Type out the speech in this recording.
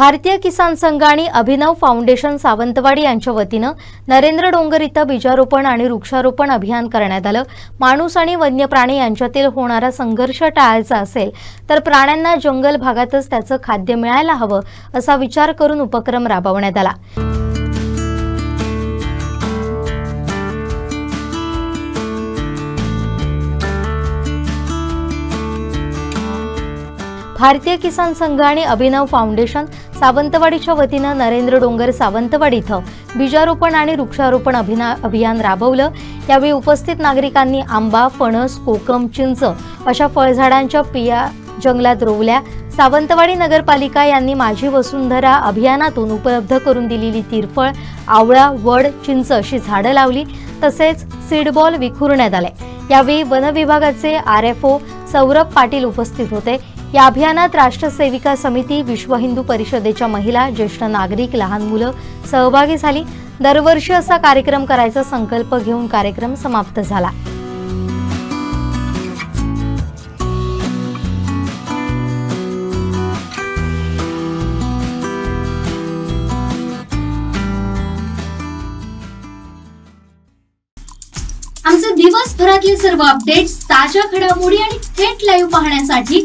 भारतीय किसान संघ आणि अभिनव फाउंडेशन सावंतवाडी यांच्या वतीनं नरेंद्र डोंगर इथं बीजारोपण आणि वृक्षारोपण अभियान करण्यात आलं. माणूस आणि वन्य प्राणी यांच्यातील होणारा संघर्ष टाळायचा असेल तर प्राण्यांना जंगल भागातच त्याचं खाद्य मिळायला हवं असा विचार करून उपक्रम राबवण्यात आला. भारतीय किसान संघ आणि अभिनव फाउंडेशन सावंतवाडीच्या वतीनं नरेंद्र डोंगर सावंतवाडी इथं बीजारोपण आणि वृक्षारोपण अभिना अभियान राबवलं. यावेळी उपस्थित नागरिकांनी आंबा फणस कोकम चिंच अशा फळझाडांच्या पिया जंगलात रोवल्या. सावंतवाडी नगरपालिका यांनी माझी वसुंधरा अभियानातून उपलब्ध करून दिलेली तिरफळ आवळा वड चिंच अशी झाडं लावली. तसेच सीडबॉल विखुरण्यात आले. यावेळी वन विभागाचे R F O Saurabh Patil उपस्थित होते. या अभियानात राष्ट्रसेविका समिती विश्व हिंदू परिषदेच्या महिला ज्येष्ठ नागरिक लहान मुलं सहभागी झाली. दरवर्षी असा कार्यक्रम करायचा संकल्प घेऊन कार्यक्रम समाप्त झाला. आमचे दिवसभरातले सर्व अपडेट्स ताज्या घडामोडी आणि थेट लाईव्ह पाहण्यासाठी